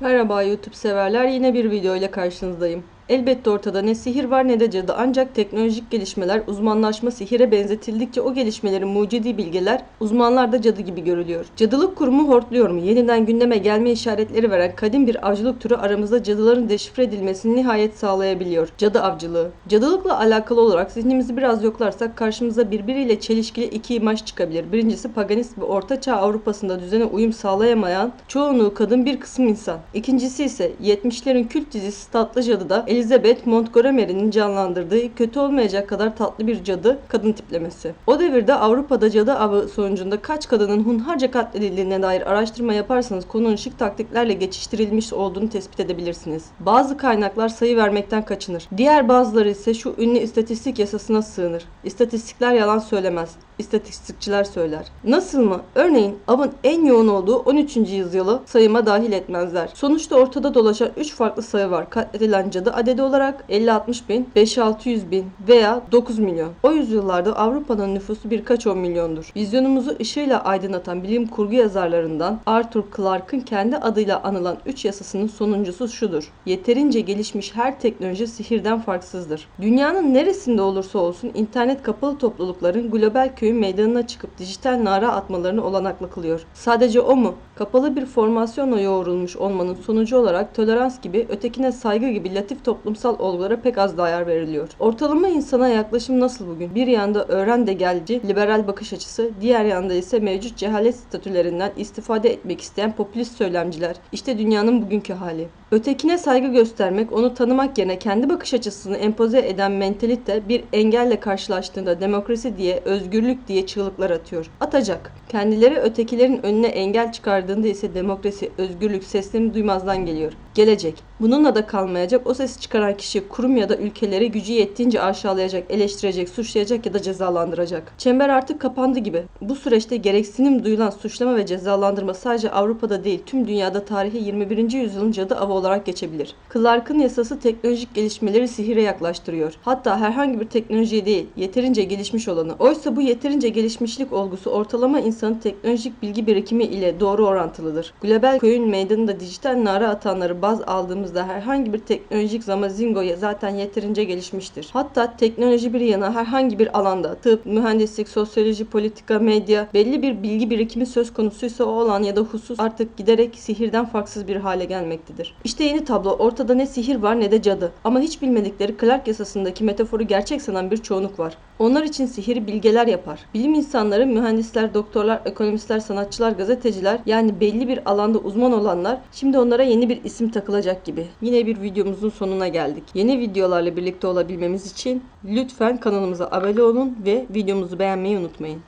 Merhaba YouTube severler yine bir video ile karşınızdayım. Elbette ortada ne sihir var ne de cadı ancak teknolojik gelişmeler uzmanlaşma sihire benzetildikçe o gelişmelerin mucidi bilgeler uzmanlarda cadı gibi görülüyor. Cadılık kurumu hortluyor mu? Yeniden gündeme gelme işaretleri veren kadim bir avcılık türü aramızda cadıların deşifre edilmesini nihayet sağlayabiliyor. Cadı avcılığı. Cadılıkla alakalı olarak zihnimizi biraz yoklarsak karşımıza birbiriyle çelişkili iki imaj çıkabilir. Birincisi paganist ve ortaçağ Avrupa'sında düzene uyum sağlayamayan çoğunluğu kadın bir kısım insan. İkincisi ise 70'lerin kült dizisi Tatlı Cadı'da Elizabeth Montgomery'nin canlandırdığı kötü olmayacak kadar tatlı bir cadı kadın tiplemesi. O devirde Avrupa'da cadı avı sonucunda kaç kadının hunharca katledildiğine dair araştırma yaparsanız konunun şık taktiklerle geçiştirilmiş olduğunu tespit edebilirsiniz. Bazı kaynaklar sayı vermekten kaçınır. Diğer bazıları ise şu ünlü istatistik yasasına sığınır. İstatistikler yalan söylemez. İstatistikçiler söyler. Nasıl mı? Örneğin avın en yoğun olduğu 13. yüzyılı sayıma dahil etmezler. Sonuçta ortada dolaşan 3 farklı sayı var. Katledilen cadı adedi olarak 50-60 bin, 5-600 bin veya 9 milyon. O yüzyıllarda Avrupa'nın nüfusu birkaç on milyondur. Vizyonumuzu ışığıyla aydınlatan bilim kurgu yazarlarından Arthur Clarke'ın kendi adıyla anılan 3 yasasının sonuncusu şudur. Yeterince gelişmiş her teknoloji sihirden farksızdır. Dünyanın neresinde olursa olsun internet kapalı toplulukların global köyün meydanına çıkıp dijital nara atmalarını olanaklı kılıyor. Sadece o mu? Kapalı bir formasyonla yoğrulmuş olmanın sonucu olarak tolerans gibi, ötekine saygı gibi latif toplumsal olgulara pek az değer veriliyor. Ortalama insana yaklaşım nasıl bugün? Bir yanda öğren de gelci, liberal bakış açısı, diğer yanda ise mevcut cehalet statülerinden istifade etmek isteyen popülist söylemciler. İşte dünyanın bugünkü hali. Ötekine saygı göstermek, onu tanımak yerine kendi bakış açısını empoze eden mentalite bir engelle karşılaştığında demokrasi diye, özgürlük diye çığlıklar atıyor. Atacak. Kendileri ötekilerin önüne engel çıkardığında ise demokrasi, özgürlük seslerini duymazdan geliyor. Gelecek. Bununla da kalmayacak. O sesi çıkaran kişi kurum ya da ülkeleri gücü yettiğince aşağılayacak, eleştirecek, suçlayacak ya da cezalandıracak. Çember artık kapandı gibi. Bu süreçte gereksinim duyulan suçlama ve cezalandırma sadece Avrupa'da değil tüm dünyada tarihi 21. yüzyılın cadı avı olarak geçebilir. Clark'ın yasası teknolojik gelişmeleri sihire yaklaştırıyor. Hatta herhangi bir teknoloji değil, yeterince gelişmiş olanı. Oysa bu yeterince gelişmişlik olgusu ortalama insanın teknolojik bilgi birikimi ile doğru orantılıdır. Global köyün meydanında dijital nara atanları baz aldığımızda herhangi bir teknolojik zamazingo zaten yeterince gelişmiştir. Hatta teknoloji bir yana herhangi bir alanda tıp, mühendislik, sosyoloji, politika, medya belli bir bilgi birikimi söz konusuysa o alan ya da husus artık giderek sihirden farksız bir hale gelmektedir. İşte yeni tablo. Ortada ne sihir var ne de cadı. Ama hiç bilmedikleri Clark yasasındaki metaforu gerçek sanan bir çoğunluk var. Onlar için sihiri bilgeler yapar. Bilim insanları, mühendisler, doktorlar, ekonomistler, sanatçılar, gazeteciler yani belli bir alanda uzman olanlar şimdi onlara yeni bir isim takılacak gibi. Yine bir videomuzun sonuna geldik. Yeni videolarla birlikte olabilmemiz için lütfen kanalımıza abone olun ve videomuzu beğenmeyi unutmayın.